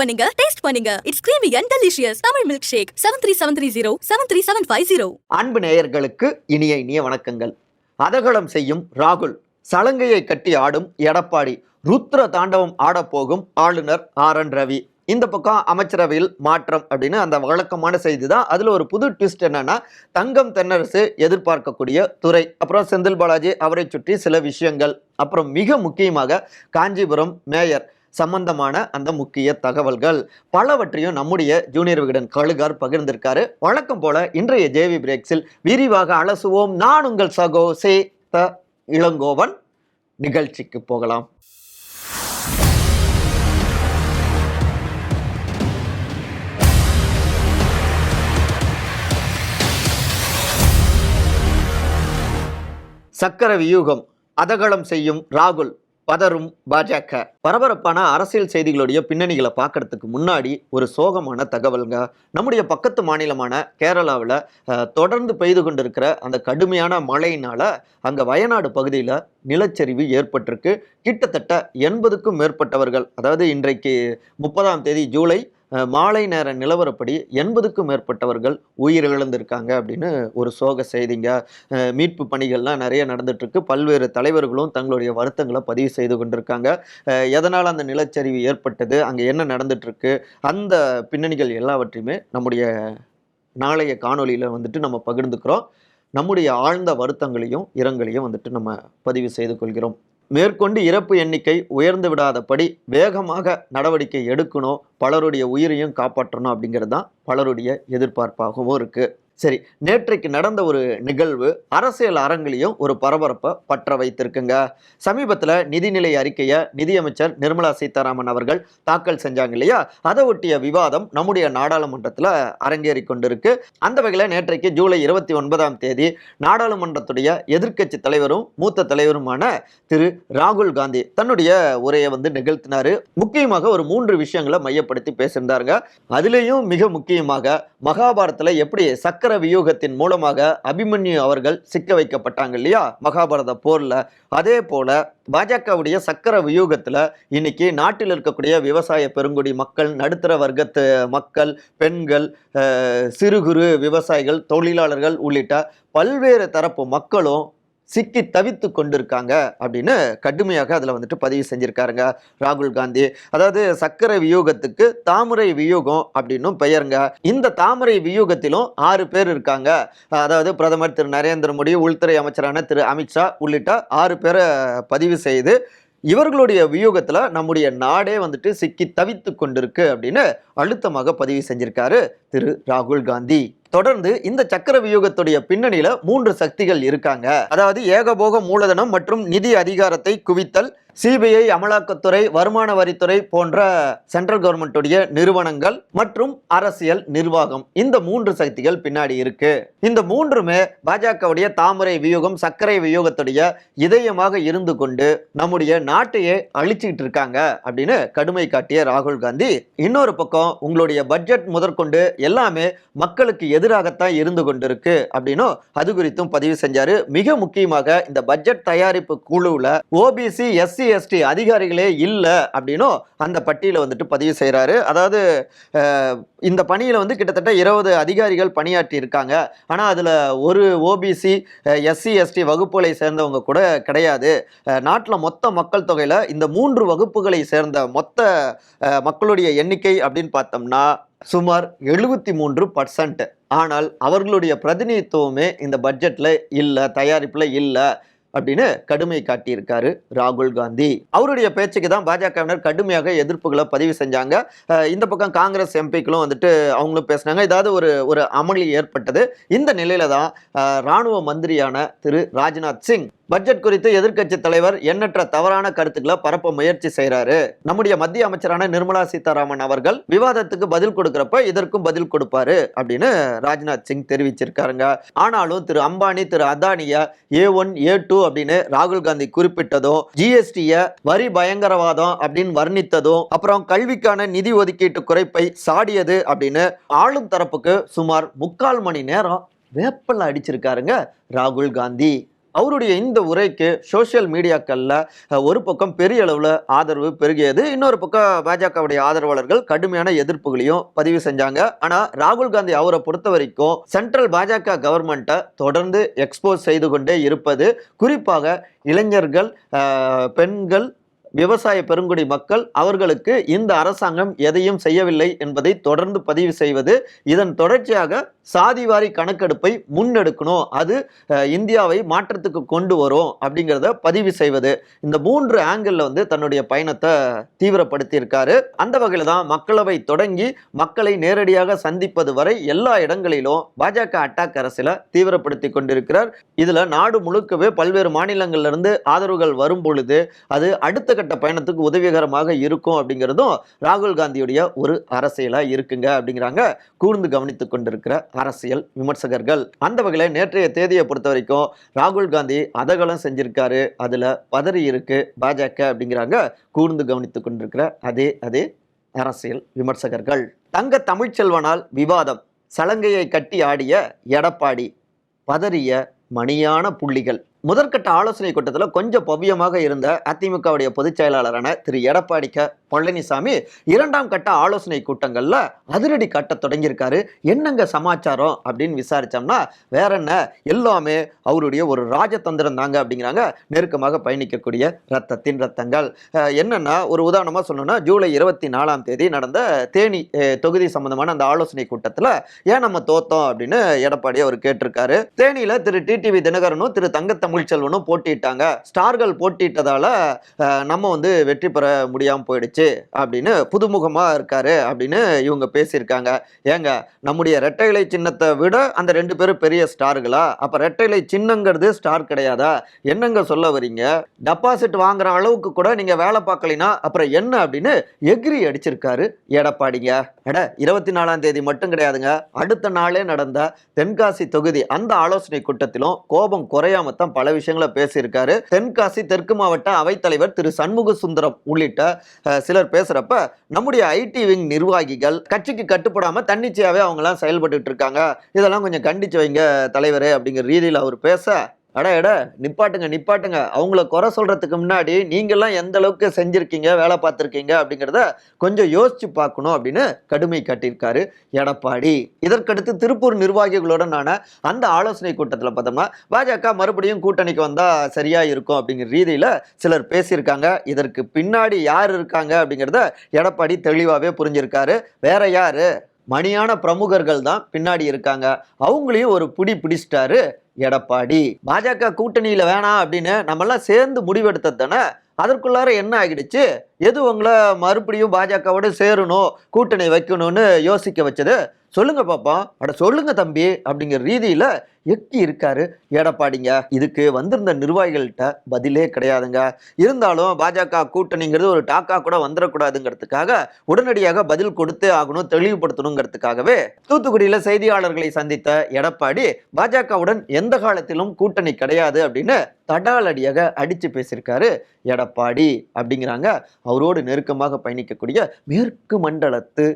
பண்ணுங்க டேஸ்ட் பண்ணுங்க. It's creamy and delicious Tamil milk shake seven three seven three zero seven three seven five zero அன்பு நேயர்களுக்கு இனிய இனிய வணக்கங்கள். அதகலம் செய்யும் ராகுல் சலங்கையை கட்டி ஆடும் எடப்பாடி ருத்ர தாண்டவம் ஆடப்போகும் ஆளுநர் ஆர் என் ரவி. இந்த பக்கம் அமைச்சரவையில் மாற்றம் அப்படின்னு அந்த வழக்கமான செய்தி தான் அதில் ஒரு புது ட்விஸ்ட் என்னன்னா தங்கம் தென்னரசு எதிர்பார்க்கக்கூடிய துறை அப்புறம் செந்தில் பாலாஜி அவரை சுற்றி சில விஷயங்கள் அப்புறம் மிக முக்கியமாக காஞ்சிபுரம் மேயர் சம்பந்தமான அந்த முக்கிய தகவல்கள். பலவற்றையும் நம்முடைய ஜூனியர் விகடன் கழுகார் பகிர்ந்திருக்காரு. வழக்கம் போல இன்றைய ஜேவி பிரேக்ஸில் விரிவாக அலசுவோம். நான் உங்கள் சகோ சே த இளங்கோவன். நிகழ்ச்சிக்கு போகலாம். சக்கர வியூகம் அதகலம் செய்யும் ராகுல். பதறும் பாஜக. பரபரப்பான அரசியல் செய்திகளுடைய பின்னணிகளை பார்க்கறதுக்கு முன்னாடி ஒரு சோகமான தகவல்ங்க. நம்முடைய பக்கத்து மாநிலமான கேரளாவில் தொடர்ந்து பெய்து கொண்டிருக்கிற அந்த கடுமையான மழையினால அங்கே வயநாடு பகுதியில் நிலச்சரிவு ஏற்பட்டிருக்கு. கிட்டத்தட்ட எண்பதுக்கும் மேற்பட்டவர்கள் அதாவது இன்றைக்கு முப்பதாம் தேதி ஜூலை மாலை நேர நிலவரப்படி எண்பதுக்கும் மேற்பட்டவர்கள் உயிரிழந்திருக்காங்க அப்படின்னு ஒரு சோக செய்திங்க. மீட்பு பணிகள்லாம் நிறைய நடந்துட்டுருக்கு. பல்வேறு தலைவர்களும் தங்களுடைய வருத்தங்களை பதிவு செய்து கொண்டிருக்காங்க. எதனால் அந்த நிலச்சரிவு ஏற்பட்டது? அங்கே என்ன நடந்துட்டுருக்கு? அந்த பின்னணிகள் எல்லாவற்றையுமே நம்முடைய நாளைய காணொளியில் வந்துட்டு நம்ம பகிர்ந்துக்கிறோம். நம்முடைய ஆழ்ந்த வருத்தங்களையும் இரங்கலையும் வந்துட்டு நம்ம பதிவு செய்து கொள்கிறோம். மேற்கொண்டு இறப்பு எண்ணிக்கை உயர்ந்து விடாதபடி வேகமாக நடவடிக்கை எடுக்கணும். பலருடைய உயிரையும் காப்பாற்றணும் அப்படிங்கிறது தான் பலருடைய எதிர்பார்ப்பாகவும் இருக்குது சரி நேற்றைக்கு நடந்த ஒரு நிகழ்வு அரசியல் அரங்கிலையும் ஒரு பரபரப்பை பற்ற வைத்திருக்குங்க. சமீபத்தில் நிதிநிலை அறிக்கையை நிதியமைச்சர் நிர்மலா சீதாராமன் அவர்கள் தாக்கல் செஞ்சாங்க இல்லையா? அதை ஒட்டிய விவாதம் நம்முடைய நாடாளுமன்றத்தில் அரங்கேறி கொண்டிருக்கு. அந்த வகையில் நேற்றைக்கு ஜூலை இருபத்தி ஒன்பதாம் தேதி நாடாளுமன்றத்துடைய எதிர்க்கட்சி தலைவரும் மூத்த தலைவருமான திரு ராகுல் காந்தி தன்னுடைய உரையை வந்து நிகழ்த்தினாரு. முக்கியமாக ஒரு மூன்று விஷயங்களை மையப்படுத்தி பேசியிருந்தாருங்க. அதுலேயும் மிக முக்கியமாக மகாபாரத்தில் எப்படி சக்கர சக்கர வியூகத்தின் மூலமாக அபிமன்யு அவர்கள் சிக்க வைக்கப்பட்டாங்க இல்லையா? மகாபாரத போர்ல. அதே போல பாஜகவுடைய சக்கர வியூகத்துல இன்னைக்கு நாட்டில் இருக்கக்கூடிய விவசாய பெருங்குடி மக்கள் நடுத்தர வர்க்கத்து மக்கள் பெண்கள் சிறு குறு விவசாயிகள் தொழிலாளர்கள் உள்ளிட்ட பல்வேறு தரப்பு மக்களும் சிக்கி தவித்து கொண்டிருக்காங்க அப்படின்னு கடுமையாக அதில் வந்துட்டு பதிவு செஞ்சுருக்காருங்க ராகுல் காந்தி. அதாவது சக்கரை வியூகத்துக்கு தாமரை வியூகம் அப்படின்னும் பெயருங்க. இந்த தாமரை வியூகத்திலும் ஆறு பேர் இருக்காங்க. அதாவது பிரதமர் திரு நரேந்திர மோடி உள்துறை அமைச்சரான திரு அமித்ஷா உள்ளிட்ட ஆறு பேரை பதிவு செய்து இவர்களுடைய வியூகத்தில் நம்முடைய நாடே வந்துட்டு சிக்கி தவித்து கொண்டிருக்கு அப்படின்னு அழுத்தமாக பதிவு செஞ்சிருக்காரு திரு ராகுல் காந்தி. தொடர்ந்து இந்த சக்கர வியூகத்துடைய பின்னணியில மூன்று சக்திகள் இருக்காங்க. அதாவது ஏகபோக மூலதனம் மற்றும் நிதி அதிகாரத்தை குவித்தல் சிபிஐ அமலாக்கத்துறை வருமான வரித்துறை போன்ற சென்ட்ரல் கவர்மெண்ட்டுடைய நிறுவனங்கள் மற்றும் அரசியல் நிர்வாகம். இந்த மூன்று சக்திகள் பின்னாடி இருக்கு. இந்த மூன்றுமே பாஜகவுடைய தாமரை வியூகம் சர்க்கரை வியூகத்துடைய இதயமாக இருந்து கொண்டு நம்முடைய நாட்டையே அழிச்சிட்டு இருக்காங்க அப்படின்னு கடுமை காட்டிய ராகுல் காந்தி. இன்னொரு பக்கம் உங்களுடைய பட்ஜெட் முதற்கொண்டு எல்லாமே மக்களுக்கு எதிராகத்தான் இருந்து கொண்டிருக்கு அப்படின்னும் அது குறித்தும் பதிவு செஞ்சாரு. மிக முக்கியமாக இந்த பட்ஜெட் தயாரிப்பு குழுவில் ஓபிசி எஸ்சி எஸ்டி அதிகாரிகளே இல்லை அப்படின்னும் அந்த பட்டியலை வந்துட்டு பதிவு செய்கிறாரு அதாவது இந்த பணியில் வந்து கிட்டத்தட்ட இருபது அதிகாரிகள் பணியாற்றி இருக்காங்க. ஆனால் அதில் ஒரு ஓபிசி எஸ்சி எஸ்டி வகுப்புகளை சேர்ந்தவங்க கூட கிடையாது. நாட்டில் மொத்த மக்கள் தொகையில் இந்த மூன்று வகுப்புகளை சேர்ந்த மொத்த மக்களுடைய எண்ணிக்கை அப்படின்னு பார்த்தோம்னா சுமார் எழுபத்தி மூன்று பர்சன்ட் ஆனால் அவர்களுடைய பிரதிநிதித்துவமே இந்த பட்ஜெட்டில் இல்லை தயாரிப்பில் இல்லை. அப்படின்னு கடுமை காட்டியிருக்காரு ராகுல் காந்தி. அவருடைய பேச்சுக்கு தான் பாஜகவினர் கடுமையாக எதிர்ப்புகளை பதிவு செஞ்சாங்க. இந்த பக்கம் காங்கிரஸ் எம்பிக்களும் வந்துட்டு அவங்களும் பேசினாங்க. ஏதாவது ஒரு ஒரு அமளி ஏற்பட்டது. இந்த நிலையில தான் ராணுவ மந்திரியான திரு ராஜ்நாத் சிங் பட்ஜெட் குறித்து எதிர்க்கட்சி தலைவர் எண்ணற்ற தவறான கருத்துக்களை பரப்ப முயற்சி செய்கிறாரு நம்முடைய மத்திய அமைச்சரான நிர்மலா சீதாராமன் அவர்கள் விவாதத்துக்கு பதில் கொடுக்குறப்ப இதற்கும் பதில் கொடுப்பாரு அப்படின்னு ராஜ்நாத் சிங் தெரிவிச்சிருக்காருங்க. ஆனாலும் திரு அம்பானி திரு அதானிய ஏ ஒன் ஏ டூ அப்படின்னு ராகுல் காந்தி குறிப்பிட்டதும் ஜிஎஸ்டிய வரி பயங்கரவாதம் அப்படின்னு வர்ணித்ததும் அப்புறம் கல்விக்கான நிதி ஒதுக்கீட்டு குறைப்பை சாடியது அப்படின்னு ஆளும் தரப்புக்கு சுமார் முக்கால் மணி நேரம் வேப்பல்ல அடிச்சிருக்காருங்க ராகுல் காந்தி. அவருடைய இந்த உரைக்கு சோஷியல் மீடியாக்களில் ஒரு பக்கம் பெரிய அளவில் ஆதரவு பெருகியது இன்னொரு பக்கம் பாஜகவுடைய ஆதரவாளர்கள் கடுமையான எதிர்ப்புகளையும் பதிவு செஞ்சாங்க. ஆனால் ராகுல் காந்தி அவரை பொறுத்த வரைக்கும் சென்ட்ரல் பாஜக கவர்மெண்ட்டை தொடர்ந்து எக்ஸ்போஸ் செய்து கொண்டே இருப்பது குறிப்பாக இளைஞர்கள் பெண்கள் விவசாய பெருங்குடி மக்கள் அவர்களுக்கு இந்த அரசாங்கம் எதையும் செய்யவில்லை என்பதை தொடர்ந்து பதிவு செய்வது இதன் தொடர்ச்சியாக சாதிவாரி கணக்கெடுப்பை முன்னெடுக்கணும். அது இந்தியாவை மாற்றத்துக்கு கொண்டு வரும் அப்படிங்கிறத பதிவு செய்வது. இந்த மூன்று ஆங்கிளில் வந்து தன்னுடைய பயணத்தை தீவிரப்படுத்தியிருக்காரு. அந்த வகையில் தான் மக்களவை தொடங்கி மக்களை நேரடியாக சந்திப்பது வரை எல்லா இடங்களிலும் பாஜக அட்டாக் அரசியலை தீவிரப்படுத்தி கொண்டிருக்கிறார். இதில் நாடு முழுக்கவே பல்வேறு மாநிலங்கள்ல இருந்து ஆதரவுகள் வரும் பொழுது அது அடுத்த கட்ட பயணத்துக்கு உதவிகரமாக இருக்கும் அப்படிங்கிறதும் ராகுல் காந்தியுடைய ஒரு அரசியலா இருக்குங்க அப்படிங்கிறாங்க. கூர்ந்து கவனித்துக் கொண்டிருக்கிற அரசியல் விமர்சகர்கள். அந்த வகையில் நேற்றைய தேதியை பொறுத்த வரைக்கும் ராகுல் காந்தி அதகலம் செஞ்சிருக்காரு. அதுல பதறி இருக்கு பாஜக அப்படிங்கிறாங்க. கூர்ந்து கவனித்துக் கொண்டிருக்கிற அதே அதே அரசியல் விமர்சகர்கள். தங்க தமிழ்ச்செல்வனால் விவாதம். சலங்கையை கட்டி ஆடிய எடப்பாடி பதறிய மணியான புள்ளிகள். முதற்கட்ட ஆலோசனை கூட்டத்தில் கொஞ்சம் பவ்யமாக இருந்த அதிமுகவுடைய பொதுச் செயலாளரான திரு. எடப்பாடி க. பழனிசாமி இரண்டாம் கட்ட ஆலோசனை கூட்டங்களில் அதிரடி கட்ட தொடங்கியிருக்காரு. என்னங்க சமாச்சாரம் அப்படின்னு விசாரித்தோம்னா வேற என்ன? எல்லாமே அவருடைய ஒரு ராஜதந்திரம் தாங்க அப்படிங்கிறாங்க. நெருக்கமாக பயணிக்கக்கூடிய ரத்தத்தின் ரத்தங்கள். என்னென்னா ஒரு உதாரணமாக சொல்லணும்னா ஜூலை இருபத்தி நாலாம் தேதி நடந்த தேனி தொகுதி சம்பந்தமான அந்த ஆலோசனை கூட்டத்தில் ஏன் நம்ம தோத்தோம்? அப்படின்னு எடப்பாடி அவர் கேட்டிருக்காரு. தேனியில் திரு. டிடிவி தினகரனும் திரு. தங்கத்தை தமிழ்ச்செல்வனும் போட்டிட்டாங்க. ஸ்டார்கள் போட்டிட்டதால நம்ம வந்து வெற்றி பெற முடியாமல் போயிடுச்சு அப்படின்னு புதுமுகமாக இருக்காரு அப்படின்னு இவங்க பேசியிருக்காங்க. ஏங்க நம்முடைய ரெட்டை இலை சின்னத்தை விட அந்த ரெண்டு பேரும் பெரிய ஸ்டார்களா? அப்போ ரெட்டை இலை சின்னங்கிறது ஸ்டார் கிடையாதா? என்னங்க சொல்ல வரீங்க டெபாசிட் வாங்குற அளவுக்கு கூட நீங்க வேலை பார்க்கலினா அப்புறம் என்ன அப்படின்னு எகிரி அடிச்சிருக்காரு. எடப்பாடிங்க எட இருபத்தி நாலாம் தேதி மட்டும் கிடையாதுங்க. அடுத்த நாளே நடந்த தென்காசி தொகுதி அந்த ஆலோசனை கூட்டத்திலும் கோபம் குறையாம தான் பல விஷயங்களை பேசியிருக்காரு. தென்காசி தெற்கு மாவட்ட அவைத்தலைவர் திரு சண்முக சுந்தரம் உள்ளிட்ட சிலர் பேசுறப்ப நம்முடைய ஐடி விங் நிர்வாகிகள் கட்சிக்கு கட்டுப்படாம தன்னிச்சையாவே அவங்கலாம் செயல்பட்டுட்டு இருக்காங்க. இதெல்லாம் கொஞ்சம் கண்டிச்சு வைங்க தலைவரே அப்படிங்கிற ரீதியில் அவர் பேச அட எடா நிப்பாட்டுங்க நிப்பாட்டுங்க. அவங்கள குறை சொல்கிறதுக்கு முன்னாடி நீங்கள்லாம் எந்த அளவுக்கு செஞ்சுருக்கீங்க வேலை பார்த்துருக்கீங்க அப்படிங்கிறத கொஞ்சம் யோசிச்சு பார்க்கணும் அப்படின்னு கடுமை காட்டியிருக்காரு எடப்பாடி. இதற்கடுத்து திருப்பூர் நிர்வாகிகளுடனான அந்த ஆலோசனை கூட்டத்தில் பார்த்தோம்னா பாஜக மறுபடியும் கூட்டணிக்கு வந்தால் சரியாக இருக்கும் அப்படிங்கிற ரீதியில் சிலர் பேசியிருக்காங்க. இதற்கு பின்னாடி யார் இருக்காங்க அப்படிங்கிறத எடப்பாடி தெளிவாகவே புரிஞ்சிருக்காரு. வேற யார்? மணியான பிரமுகர்கள் தான் பின்னாடி இருக்காங்க. அவங்களையும் ஒரு பிடி பிடிச்சிட்டாரு எடப்பாடி பாஜக கூட்டணியில் வேணாம் அப்படின்னு நம்மெல்லாம் சேர்ந்து முடிவெடுத்தது தானே? அதற்குள்ளார என்ன ஆகிடுச்சு? எது உங்களை மறுபடியும் பாஜகவோடு சேரணும் கூட்டணி வைக்கணும்னு யோசிக்க வச்சது? சொல்லுங்க பாப்போம் அட சொல்லுங்க தம்பி அப்படிங்கிற ரீதியில எக்கி இருக்காரு. எடப்பாடிங்க இதுக்கு வந்திருந்த நிர்வாகிகள்கிட்ட பதிலே கிடையாதுங்க. இருந்தாலும் பாஜக கூட்டணிங்கிறது ஒரு டாக்கா கூட வந்துடக்கூடாதுங்கிறதுக்காக உடனடியாக பதில் கொடுத்தே ஆகணும் தெளிவுபடுத்தணுங்கிறதுக்காகவே தூத்துக்குடியில செய்தியாளர்களை சந்தித்த எடப்பாடி பாஜகவுடன் எந்த காலத்திலும் கூட்டணி கிடையாது அப்படின்னு தடாலடியாக அடிச்சு பேசியிருக்காரு எடப்பாடி அப்படிங்கிறாங்க. அவரோடு நெருக்கமாக பயணிக்கக்கூடிய மேற்கு மண்டலத்து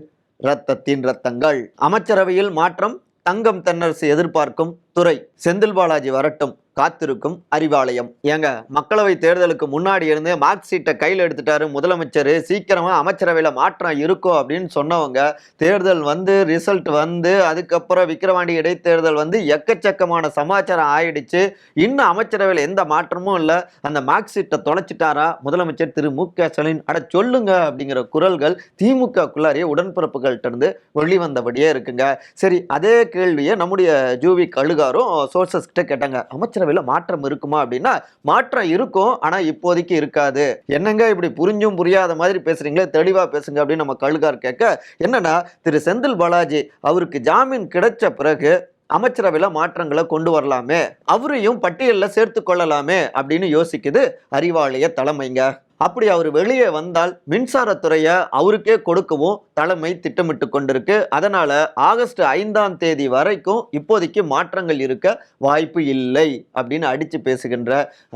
ரத்தத்தின் ரத்தங்கள் அமைச்சரவையில் மாற்றம் தங்கம் தென்னரசு எதிர்பார்க்கும் துறை. செந்தில் பாலாஜி வரட்டும். காத்திருக்கும் அறிவாலயம். ஏங்க மக்களவை தேர்தலுக்கு முன்னாடி இருந்து மார்க் சீட்டை கையில் எடுத்துட்டாரு முதலமைச்சர். சீக்கிரமா அமைச்சரவையில் மாற்றம் இருக்கும் அப்படின்னு சொன்னவங்க தேர்தல் வந்து ரிசல்ட் வந்து அதுக்கப்புறம் விக்கிரவாண்டி இடைத்தேர்தல் வந்து எக்கச்சக்கமான சமாச்சாரம் ஆயிடுச்சு. இன்னும் அமைச்சரவையில் எந்த மாற்றமும் இல்லை. அந்த மார்க் சீட்டை தொலைச்சிட்டாரா முதலமைச்சர் திரு. மு. க. ஸ்டாலின்? அட சொல்லுங்க அப்படிங்கிற குரல்கள் திமுகக்குள்ளாரியே உடன்பிறப்புகள்கிட்ட இருந்து வெளிவந்தபடியே இருக்குங்க. சரி அதே கேள்வியை நம்முடைய ஜூவி கழுகாரும் சோர்சஸ் கிட்ட கேட்டாங்க. அமைச்சரவையில் மாற்றம் இருக்குமா அப்படின்னா மாற்றம் இருக்கும் ஆனா இப்போதைக்கு இருக்காது. என்னங்க இப்படி புரிஞ்சும் புரியாத மாதிரி பேசுறீங்களே தெளிவா பேசுங்க அப்படின்னு நம்ம கழுகார் கேட்க என்னன்னா திரு செந்தில் பாலாஜி அவருக்கு ஜாமீன் கிடைச்ச பிறகு அமைச்சரவையில் மாற்றங்களை கொண்டு வரலாமே அவரையும் பட்டியலில் சேர்த்து கொள்ளலாமே அப்படின்னு யோசிக்குது அறிவாலய தலைமைங்க. அப்படி அவர் வெளியே வந்தால் மின்சாரத்துறையை அவருக்கே கொடுக்கவும் தலைமை திட்டமிட்டு கொண்டிருக்கு. அதனால ஆகஸ்ட் ஐந்தாம் தேதி வரைக்கும் இப்போதைக்கு மாற்றங்கள் இருக்க வாய்ப்பு இல்லை அப்படின்னு அடித்து பேசுகின்ற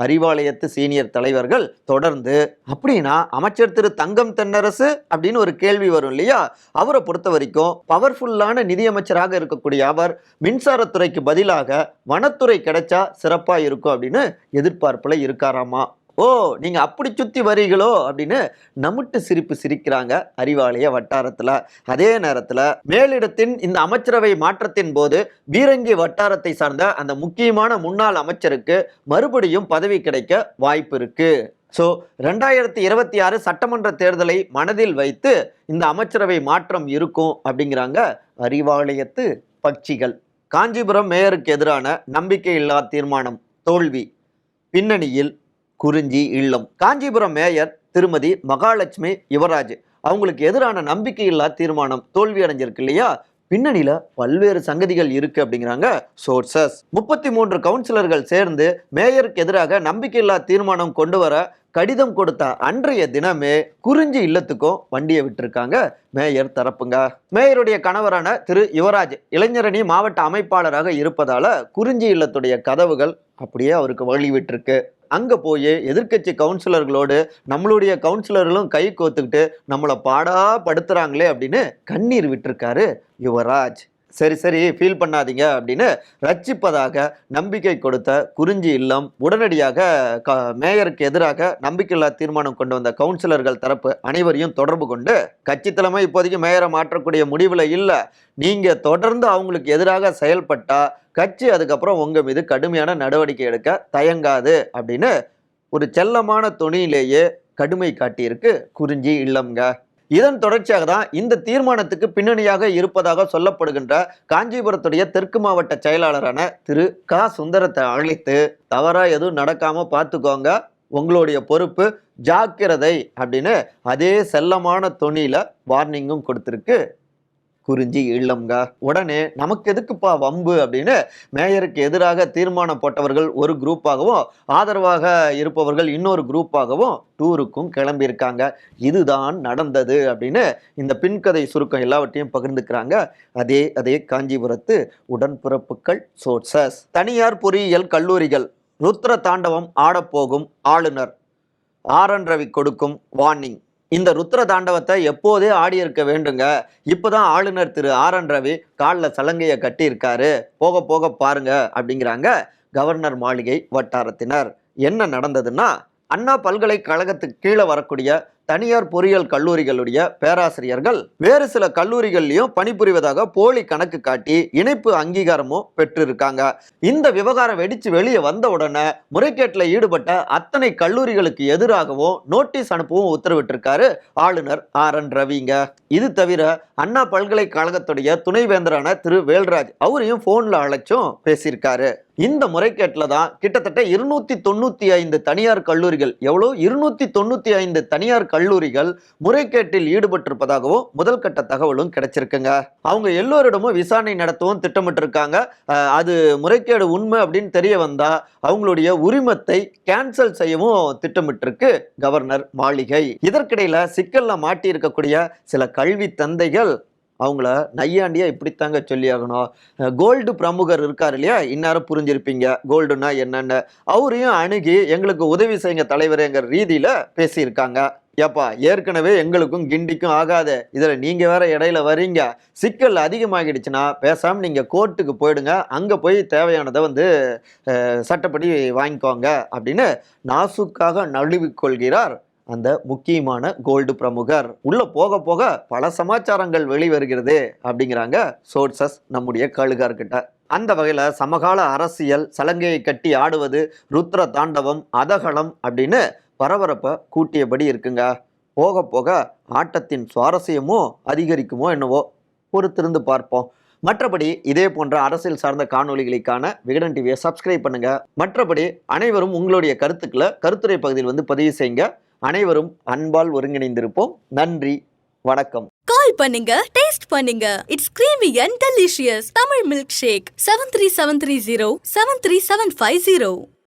அறிவாலயத்து சீனியர் தலைவர்கள் தொடர்ந்து அப்படின்னா அமைச்சர் திரு தங்கம் தென்னரசு? அப்படின்னு ஒரு கேள்வி வரும் இல்லையா? அவரை பொறுத்த வரைக்கும் பவர்ஃபுல்லான நிதியமைச்சராக இருக்கக்கூடிய அவர் மின்சாரத்துறைக்கு பதிலாக வனத்துறை கிடைச்சா சிறப்பாக இருக்கும் அப்படின்னு எதிர்பார்ப்பில் இருக்காராமா? ஓ நீங்கள் அப்படி சுற்றி வரீங்களோ அப்படின்னு நமிட்டு சிரிப்பு சிரிக்கிறாங்க அறிவாலய வட்டாரத்தில். அதே நேரத்தில் மேலிடத்தின் இந்த அமைச்சரவை மாற்றத்தின் போது பீரங்கி வட்டாரத்தை சார்ந்த அந்த முக்கியமான முன்னாள் அமைச்சருக்கு மறுபடியும் பதவி கிடைக்க வாய்ப்பு இருக்கு. ஸோ ரெண்டாயிரத்தி இருபத்தி ஆறு சட்டமன்ற தேர்தலை மனதில் வைத்து இந்த அமைச்சரவை மாற்றம் இருக்கும் அப்படிங்கிறாங்க அறிவாலயத்து பட்சிகள் காஞ்சிபுரம் மேயருக்கு எதிரான நம்பிக்கையில்லா தீர்மானம் தோல்வி. பின்னணியில் குறிஞ்சி இல்லம். காஞ்சிபுரம் மேயர் திருமதி மகாலட்சுமி யுவராஜ். அவங்களுக்கு எதிரான நம்பிக்கையில்லா தீர்மானம் தோல்வி அடைஞ்சிருக்கு இல்லையா? பின்னணியில பல்வேறு சங்கதிகள் இருக்கு அப்படிங்கிறாங்க சோர்சஸ் முப்பத்தி மூன்று கவுன்சிலர்கள் சேர்ந்து மேயருக்கு எதிராக நம்பிக்கையில்லா தீர்மானம் கொண்டு வர கடிதம் கொடுத்த அன்றைய தினமே குறிஞ்சி இல்லத்துக்கும் வண்டியை விட்டுருக்காங்க மேயர் தரப்புங்க. மேயருடைய கணவரான திரு யுவராஜ் இளைஞரணி மாவட்ட அமைப்பாளராக இருப்பதால குறிஞ்சி இல்லத்துடைய கதவுகள் அப்படியே அவருக்கு வழி விட்டுருக்கு அங்கே போய் எதிர்க்கட்சி கவுன்சிலர்களோடு நம்மளுடைய கவுன்சிலர்களும் கை கோத்துக்கிட்டு நம்மளை பாடா அப்படின்னு கண்ணீர் விட்டுருக்காரு யுவராஜ். சரி சரி ஃபீல் பண்ணாதீங்க அப்படின்னு ரட்சிப்பதாக நம்பிக்கை கொடுத்த குறிஞ்சி இல்லம் உடனடியாக க மேயருக்கு எதிராக நம்பிக்கையில்லா தீர்மானம் கொண்டு வந்த கவுன்சிலர்கள் தரப்பு அனைவரையும் தொடர்பு கொண்டு கட்சி தலைமை இப்போதைக்கு மேயரை மாற்றக்கூடிய முடிவில் இல்லை. நீங்கள் தொடர்ந்து அவங்களுக்கு எதிராக செயல்பட்டால் கட்சி அதுக்கப்புறம் உங்கள் மீது கடுமையான நடவடிக்கை எடுக்க தயங்காது. அப்படின்னு ஒரு செல்லமான துணியிலேயே கடுமை காட்டியிருக்கு குறிஞ்சி இல்லம்ங்க. இதன் தொடர்ச்சியாக தான் இந்த தீர்மானத்துக்கு பின்னணியாக இருப்பதாக சொல்லப்படுகின்ற காஞ்சிபுரத்துடைய தெற்கு மாவட்ட செயலாளரான திரு க. சுந்தரத்தை அழைத்து தவறா எதுவும் நடக்காம பார்த்துக்கோங்க உங்களுடைய பொறுப்பு ஜாக்கிரதை அப்படின்னு அதே செல்லமான தொனியில வார்னிங்கும் கொடுத்துருக்கு. குறிஞ்சி இல்லம்ங்க உடனே நமக்கு எதுக்குப்பா வம்பு? அப்படின்னு மேயருக்கு எதிராக தீர்மானம் போட்டவர்கள் ஒரு குரூப்பாகவும் ஆதரவாக இருப்பவர்கள் இன்னொரு குரூப்பாகவும் டூருக்கும் கிளம்பியிருக்காங்க. இதுதான் நடந்தது அப்படின்னு இந்த பின்கதை சுருக்கம் எல்லாவற்றையும் பகிர்ந்துக்கிறாங்க. அதே அதே காஞ்சிபுரத்து உடன்பிறப்புகள் சோர்சஸ் தனியார் பொறியியல் கல்லூரிகள் ருத்ர தாண்டவம் ஆடப்போகும் ஆளுநர். ஆர். என். ரவி கொடுக்கும் வார்னிங் இந்த ருத்ர தாண்டவத்தை எப்போதே ஆடி இருக்க வேண்டுங்க. இப்போதான் ஆளுநர் திரு ஆர் என் ரவி காலில் சலங்கையை கட்டியிருக்காரு. போக போக பாருங்க அப்படிங்கிறாங்க கவர்னர் மாளிகை வட்டாரத்தினர். என்ன நடந்ததுன்னா அண்ணா பல்கலைக்கழகத்துக்கு கீழே வரக்கூடிய தனியார் பொறியியல் கல்லூரிகளுடைய பேராசிரியர்கள் வேறு சில கல்லூரிகள்லையும் பணிபுரிவதாக போலி கணக்கு காட்டி இணைப்பு அங்கீகாரமும் பெற்றிருக்காங்க. இந்த விவகாரம் வெடிச்சு வெளியே வந்த உடனே முறைகேட்டில் ஈடுபட்ட அத்தனை கல்லூரிகளுக்கு எதிராகவும் நோட்டீஸ் அனுப்பவும் உத்தரவிட்டிருக்காரு ஆளுநர் ஆர் என் ரவிங்க. இது தவிர அண்ணா பல்கலைக்கழகத்துடைய துணைவேந்தரான திரு வேல்ராஜ் அவரையும் போன்ல அழைச்சும் பேசியிருக்காரு. இந்த முறைகேட்டில் தான் கிட்டத்தட்ட இருநூத்தி தொண்ணூத்தி ஐந்து தனியார் கல்லூரிகள் எவ்வளோ? இருநூத்தி தொண்ணூத்தி ஐந்து தனியார் கல்லூரிகள் முறைகேட்டில் ஈடுபட்டிருப்பதாகவும் முதல் கட்ட தகவலும் கிடைச்சிருக்குங்க. அவங்க எல்லோரிடமும் விசாரணை நடத்தவும் திட்டமிட்டிருக்காங்க. அது முறைகேடு உண்மை அப்படின்னு தெரிய வந்தா அவங்களுடைய உரிமத்தை கேன்சல் செய்யவும் திட்டமிட்டிருக்கு கவர்னர் மாளிகை. இதற்கிடையில சிக்கல்ல மாட்டி இருக்கக்கூடிய சில கல்வி தந்தைகள் அவங்கள நையாண்டியா இப்படித்தாங்க சொல்லி ஆகணும். கோல்டு பிரமுகர் இருக்கார் இல்லையா? இந்நேரம் புரிஞ்சிருப்பீங்க. கோல்டுனா என்னன்னு. அவரையும் அணுகி எங்களுக்கு உதவி செய்யுங்க தலைவரேங்கிற ரீதியில பேசியிருக்காங்க. ஏப்பா ஏற்கனவே எங்களுக்கும் கிண்டிக்கும் ஆகாது. இதில் நீங்கள் வேற இடையில வர்றீங்க சிக்கல் அதிகமாகிடுச்சுன்னா பேசாமல் நீங்கள் கோர்ட்டுக்கு போயிடுங்க. அங்கே போய் தேவையானதை வந்து சட்டப்படி வாங்கிக்கோங்க அப்படின்னு நாசுக்காக நழுவிக்கொள்கிறார் அந்த முக்கியமான கோல்டு பிரமுகர். உள்ள போக போக பல சமாச்சாரங்கள் வெளிவருகிறது அப்படிங்கிறாங்க சோர்சஸ் நம்முடைய கழுகார்கிட்ட. அந்த வகையில் சமகால அரசியல் சலங்கையை கட்டி ஆடுவது ருத்ர தாண்டவம் அதகலம் அப்படின்னு பரபரப்பை கூட்டியபடி இருக்குங்க. போக போக ஆட்டத்தின் சுவாரஸ்யமோ அதிகரிக்குமோ என்னவோ பொறுத்திருந்து பார்ப்போம். மற்றபடி இதே போன்ற அரசியல் சார்ந்த காணொளிகளுக்கான விகடன் டிவியை சப்ஸ்கிரைப் பண்ணுங்கள் மற்றபடி அனைவரும் உங்களுடைய கருத்துக்களை கருத்துரை பகுதியில் வந்து பதிவு செய்யுங்க. அனைவரும் அன்பால் ஒருங்கிணைந்திருப்போம். நன்றி வணக்கம். கால் பண்ணுங்க டேஸ்ட் பண்ணுங்க. It's creamy and delicious Tamil milk shake seven three seven three zero seven three seven five zero